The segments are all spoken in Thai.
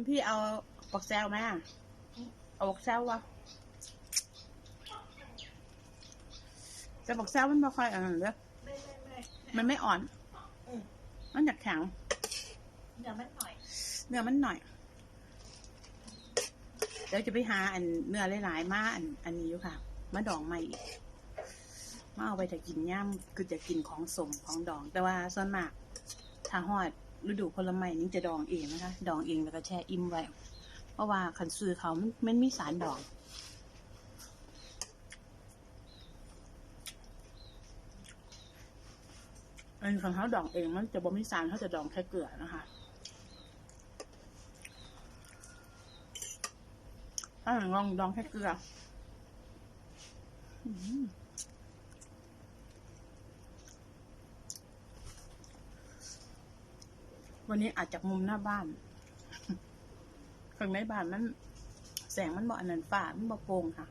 คุณพี่เอาปักแซวไหมอะเอาปักแซววะแต่ปักแซวมันไม่ค่อยอ่อนเลยไม่ไม่ไม่มันไม่อ่อนอืมมันอยากแข็งเดี๋ยวมันหน่อย เนื้อมันหน่อย เดี๋ยวจะไปหาอันเนื้อหลายๆมาอันอันนี้อยู่ค่ะมาดองใหม่อีกมาเอาไปจะกินย่ำคือจะกินของสมของดอง แต่ว่าส่วนมากถ้าฮอด ฤดูผลไม้นี่จะดองเองนะคะ ดองเองแล้วก็แช่อิ่มไว้ เพราะว่าคันซื้อเขามันมันมีสารดองอันของเขาดองเองมันจะบ่มีสารเขาจะดองแค่เกลือนะคะถ้าลองดองแค่เกลือ อืม วันนี้อาจจากมุมหน้าบ้านข้างในบ้านมันแสงมันบ่อันนั้นฝ่ามันบ่โปร่งค่ะ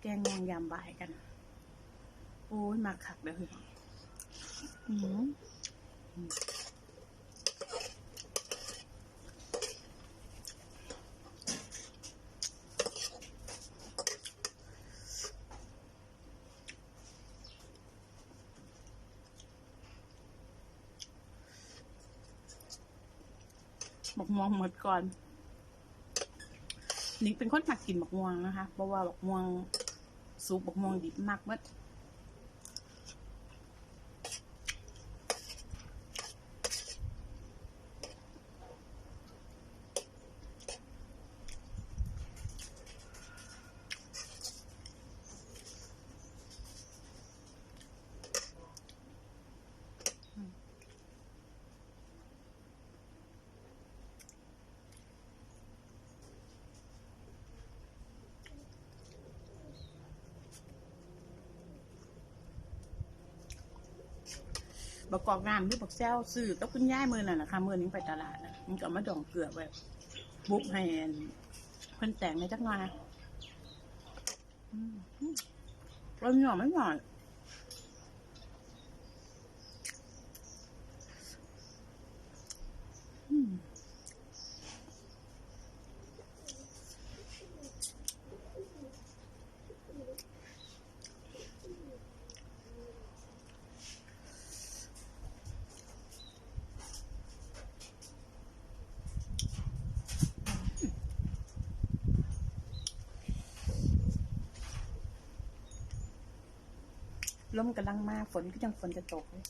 แกงงวงยามบ่ายกัน โอ้ยมาขักเลยคืออืม บักม่วงหมดก่อนนี่เป็นคนมักกินบักม่วงนะคะเพราะว่าบักม่วงซุปบักม่วงดิบมากเมื่อ บักกอกน้ำหรือบักแซวซื้อต้องคุณย่ายมือน่ะนะคะมือนี้ไปตลาดนะมันก็มาดองเกลือไว้บุกให้อันเพิ่นแต่งในจักหน่อยอืมเรสหน่อไม่หน่อยอืม ลมกำลังมาฝนก็ยังฝนจะตกเลย